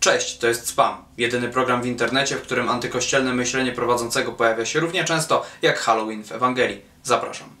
Cześć, to jest Spam, jedyny program w internecie, w którym antykościelne myślenie prowadzącego pojawia się równie często jak Halloween w Ewangelii. Zapraszam.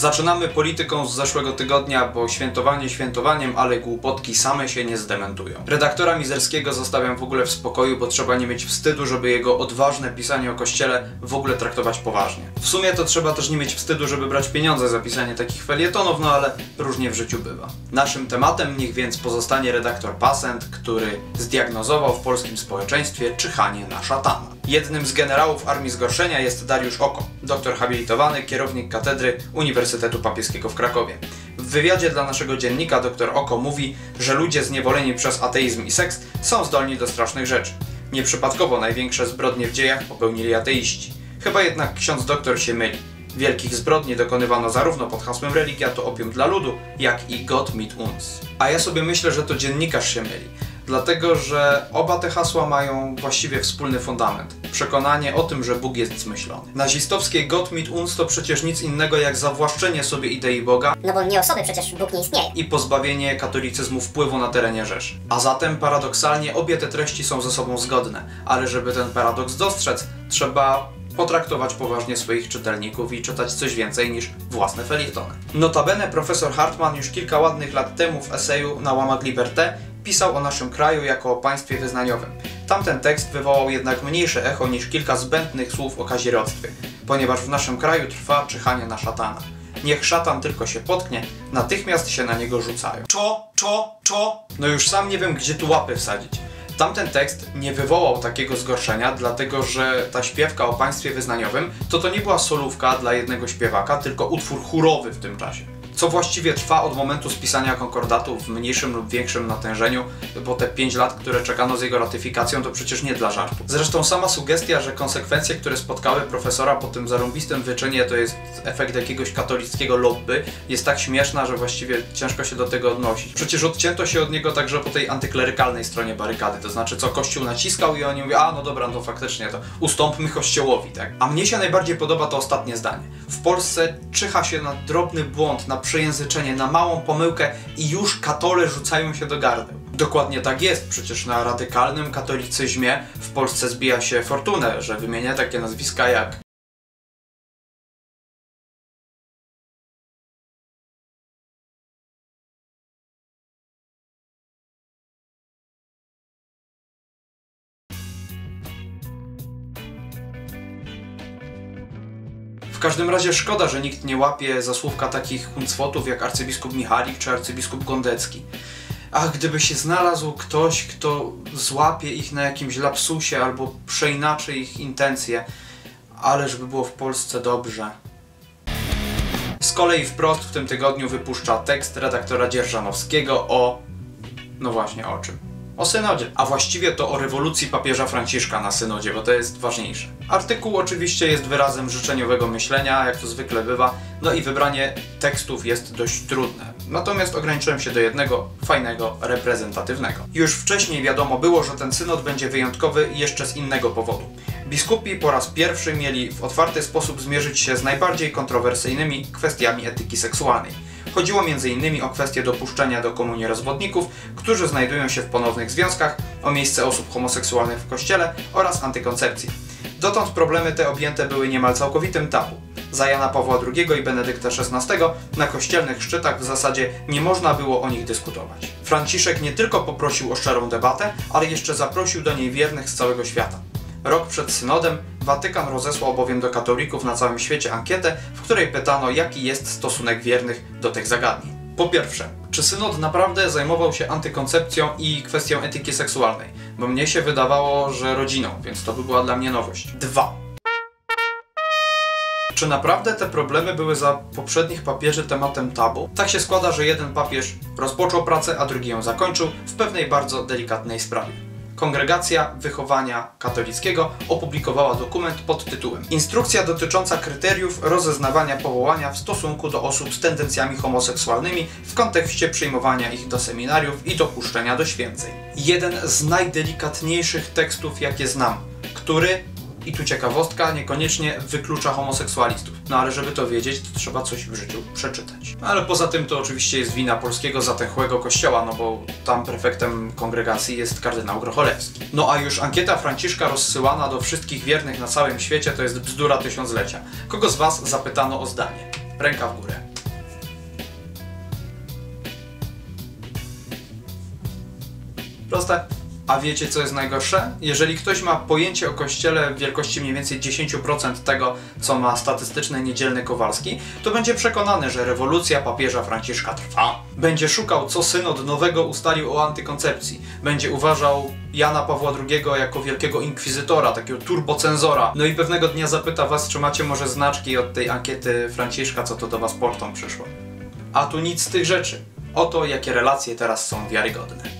Zaczynamy polityką z zeszłego tygodnia, bo świętowanie świętowaniem, ale głupotki same się nie zdementują. Redaktora Mizerskiego zostawiam w ogóle w spokoju, bo trzeba nie mieć wstydu, żeby jego odważne pisanie o kościele w ogóle traktować poważnie. W sumie to trzeba też nie mieć wstydu, żeby brać pieniądze za pisanie takich felietonów, no ale różnie w życiu bywa. Naszym tematem niech więc pozostanie redaktor Pasent, który zdiagnozował w polskim społeczeństwie czyhanie na szatana. Jednym z generałów Armii Zgorszenia jest Dariusz Oko, doktor habilitowany, kierownik katedry Uniwersytetu Papieskiego w Krakowie. W wywiadzie dla naszego dziennika dr Oko mówi, że ludzie zniewoleni przez ateizm i seks są zdolni do strasznych rzeczy. Nieprzypadkowo największe zbrodnie w dziejach popełnili ateiści. Chyba jednak ksiądz doktor się myli. Wielkich zbrodni dokonywano zarówno pod hasłem religia to opium dla ludu, jak i God mit uns. A ja sobie myślę, że to dziennikarz się myli dlatego że oba te hasła mają właściwie wspólny fundament. Przekonanie o tym, że Bóg jest zmyślony. Nazistowskie Gott mit uns to przecież nic innego jak zawłaszczenie sobie idei Boga No bo nie osoby, przecież Bóg nie istnieje. i pozbawienie katolicyzmu wpływu na terenie Rzeszy. A zatem paradoksalnie obie te treści są ze sobą zgodne, ale żeby ten paradoks dostrzec, trzeba potraktować poważnie swoich czytelników i czytać coś więcej niż własne felietony. Notabene profesor Hartman już kilka ładnych lat temu w eseju na łamach Liberté pisał o naszym kraju jako o państwie wyznaniowym. Tamten tekst wywołał jednak mniejsze echo niż kilka zbędnych słów o kazirodztwie, ponieważ w naszym kraju trwa czyhanie na szatana. Niech szatan tylko się potknie, natychmiast się na niego rzucają. Czo, czo, czo. No już sam nie wiem, gdzie tu łapy wsadzić. Tamten tekst nie wywołał takiego zgorszenia, dlatego że ta śpiewka o państwie wyznaniowym to to nie była solówka dla jednego śpiewaka, tylko utwór chórowy w tym czasie co właściwie trwa od momentu spisania konkordatu w mniejszym lub większym natężeniu, bo te 5 lat, które czekano z jego ratyfikacją, to przecież nie dla żartu. Zresztą sama sugestia, że konsekwencje, które spotkały profesora po tym zarąbistym wyczynie, to jest efekt jakiegoś katolickiego lobby, jest tak śmieszna, że właściwie ciężko się do tego odnosić. Przecież odcięto się od niego także po tej antyklerykalnej stronie barykady, to znaczy co Kościół naciskał i oni mówią, a no dobra, no faktycznie to ustąpmy Kościołowi, tak? A mnie się najbardziej podoba to ostatnie zdanie. W Polsce czyha się na drobny błąd, na przejęzyczenie, na małą pomyłkę i już katole rzucają się do gardeł. Dokładnie tak jest, przecież na radykalnym katolicyzmie w Polsce zbija się fortunę, że wymienia takie nazwiska jak każdym razie szkoda, że nikt nie łapie za słówka takich huncwotów jak arcybiskup Michalik czy arcybiskup Gondecki. A gdyby się znalazł ktoś, kto złapie ich na jakimś lapsusie albo przeinaczy ich intencje, ale żeby było w Polsce dobrze. Z kolei wprost w tym tygodniu wypuszcza tekst redaktora Dzierżanowskiego o... no właśnie o czym o synodzie, a właściwie to o rewolucji papieża Franciszka na synodzie, bo to jest ważniejsze. Artykuł oczywiście jest wyrazem życzeniowego myślenia, jak to zwykle bywa, no i wybranie tekstów jest dość trudne. Natomiast ograniczyłem się do jednego, fajnego, reprezentatywnego. Już wcześniej wiadomo było, że ten synod będzie wyjątkowy jeszcze z innego powodu. Biskupi po raz pierwszy mieli w otwarty sposób zmierzyć się z najbardziej kontrowersyjnymi kwestiami etyki seksualnej Chodziło m.in. o kwestię dopuszczenia do komunii rozwodników, którzy znajdują się w ponownych związkach, o miejsce osób homoseksualnych w kościele oraz antykoncepcji. Dotąd problemy te objęte były niemal całkowitym tabu. Za Jana Pawła II i Benedykta XVI na kościelnych szczytach w zasadzie nie można było o nich dyskutować. Franciszek nie tylko poprosił o szczerą debatę, ale jeszcze zaprosił do niej wiernych z całego świata. Rok przed synodem Watykan rozesłał bowiem do katolików na całym świecie ankietę, w której pytano, jaki jest stosunek wiernych do tych zagadnień. Po pierwsze, czy synod naprawdę zajmował się antykoncepcją i kwestią etyki seksualnej? Bo mnie się wydawało, że rodziną, więc to by była dla mnie nowość. Dwa. Czy naprawdę te problemy były za poprzednich papieży tematem tabu? Tak się składa, że jeden papież rozpoczął pracę, a drugi ją zakończył w pewnej bardzo delikatnej sprawie. Kongregacja Wychowania Katolickiego opublikowała dokument pod tytułem Instrukcja dotycząca kryteriów rozeznawania powołania w stosunku do osób z tendencjami homoseksualnymi w kontekście przyjmowania ich do seminariów i dopuszczenia do święceń. Jeden z najdelikatniejszych tekstów, jakie znam, który I tu ciekawostka niekoniecznie wyklucza homoseksualistów. No ale żeby to wiedzieć, to trzeba coś w życiu przeczytać. Ale poza tym to oczywiście jest wina polskiego zatęchłego kościoła, no bo tam prefektem kongregacji jest kardynał Grocholewski. No a już ankieta Franciszka rozsyłana do wszystkich wiernych na całym świecie to jest bzdura tysiąclecia. Kogo z was zapytano o zdanie? Ręka w górę. Proste. A wiecie co jest najgorsze? Jeżeli ktoś ma pojęcie o kościele w wielkości mniej więcej 10% tego, co ma statystyczny niedzielny Kowalski, to będzie przekonany, że rewolucja papieża Franciszka trwa. Będzie szukał, co synod nowego ustalił o antykoncepcji. Będzie uważał Jana Pawła II jako wielkiego inkwizytora, takiego turbocenzora. No i pewnego dnia zapyta was, czy macie może znaczki od tej ankiety Franciszka, co to do was portą przyszło. A tu nic z tych rzeczy. Oto jakie relacje teraz są wiarygodne.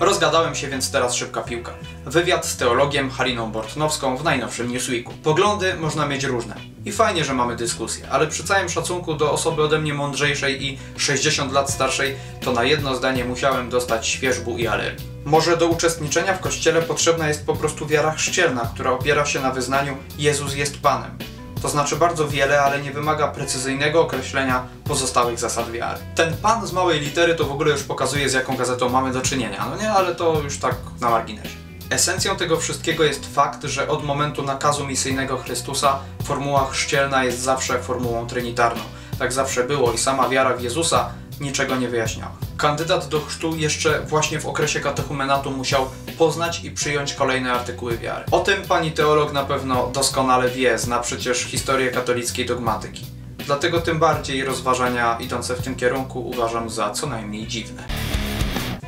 Rozgadałem się, więc teraz szybka piłka. Wywiad z teologiem Haliną Bortnowską w najnowszym Newsweeku. Poglądy można mieć różne. I fajnie, że mamy dyskusję, ale przy całym szacunku do osoby ode mnie mądrzejszej i 60 lat starszej, to na jedno zdanie musiałem dostać świeżbu i alergii. Może do uczestniczenia w kościele potrzebna jest po prostu wiara chrzcielna, która opiera się na wyznaniu Jezus jest Panem. To znaczy bardzo wiele, ale nie wymaga precyzyjnego określenia pozostałych zasad wiary. Ten pan z małej litery to w ogóle już pokazuje, z jaką gazetą mamy do czynienia, no nie, ale to już tak na marginesie. Esencją tego wszystkiego jest fakt, że od momentu nakazu misyjnego Chrystusa formuła chrzcielna jest zawsze formułą trinitarną. Tak zawsze było i sama wiara w Jezusa niczego nie wyjaśniała. Kandydat do chrztu jeszcze właśnie w okresie katechumenatu musiał poznać i przyjąć kolejne artykuły wiary. O tym pani teolog na pewno doskonale wie, zna przecież historię katolickiej dogmatyki. Dlatego tym bardziej rozważania idące w tym kierunku uważam za co najmniej dziwne.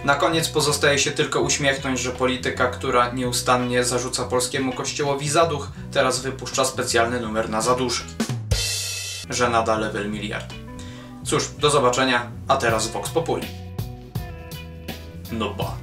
Na koniec pozostaje się tylko uśmiechnąć, że polityka, która nieustannie zarzuca polskiemu kościołowi zaduch, teraz wypuszcza specjalny numer na zaduszki. Że nada level miliard. Cóż, do zobaczenia, a teraz Vox Populi. No ba.